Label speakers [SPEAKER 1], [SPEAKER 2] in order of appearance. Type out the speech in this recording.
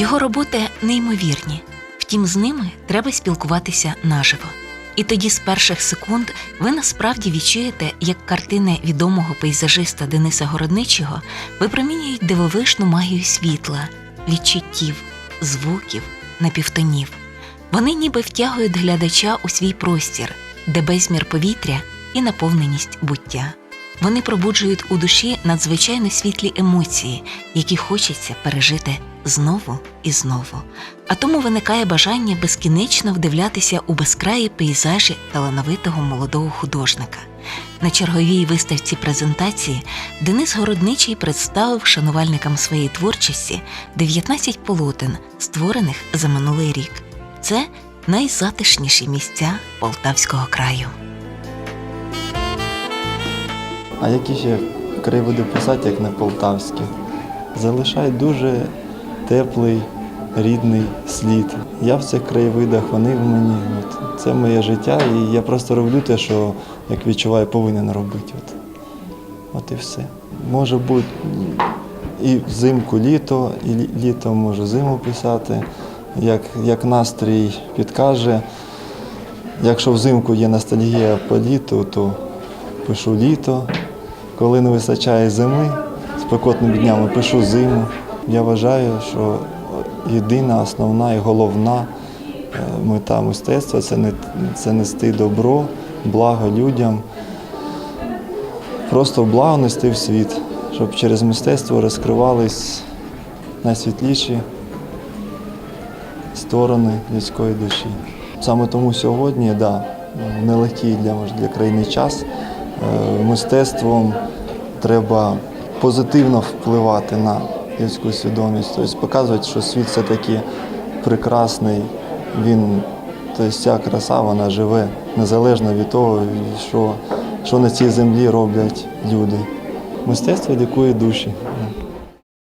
[SPEAKER 1] Його роботи неймовірні, втім, з ними треба спілкуватися наживо. І тоді з перших секунд ви насправді відчуєте, як картини відомого пейзажиста Дениса Городничого випромінюють дивовижну магію світла, відчуттів, звуків, напівтонів. Вони ніби втягують глядача у свій простір, де безмір повітря і наповненість буття. Вони пробуджують у душі надзвичайно світлі емоції, які хочеться пережити знову і знову. А тому виникає бажання безкінечно вдивлятися у безкраї пейзажі талановитого молодого художника. На черговій виставці презентації Денис Городничий представив шанувальникам своєї творчості 19 полотен, створених за минулий рік. Це найзатишніші місця Полтавського краю.
[SPEAKER 2] А які ще краєвиди писати, як не полтавські? Залишають дуже теплий, рідний слід. Я в цих краєвидах, вони в мені. От. Це моє життя, і я просто роблю те, що як відчуваю, повинен робити. От, от і все. Може бути і взимку літо, і лі- літо можу зиму писати, як, як настрій підкаже. Якщо взимку є ностальгія по літу, то пишу літо. Коли не вистачає зими, спекотними днями пишу зиму. Я вважаю, що єдина, основна і головна е, мета мистецтва це, не, це нести добро, благо людям. Просто благо нести в світ, щоб через мистецтво розкривались найсвітліші сторони людської душі. Саме тому сьогодні, да, нелегкий для, для країни час. Е, Мистецтвом треба позитивно впливати на людську свідомість, тобто показувати, що світ все-таки прекрасний, він, тобто ця краса вона живе незалежно від того, що, що на цій землі роблять люди. Мистецтво лікує душі.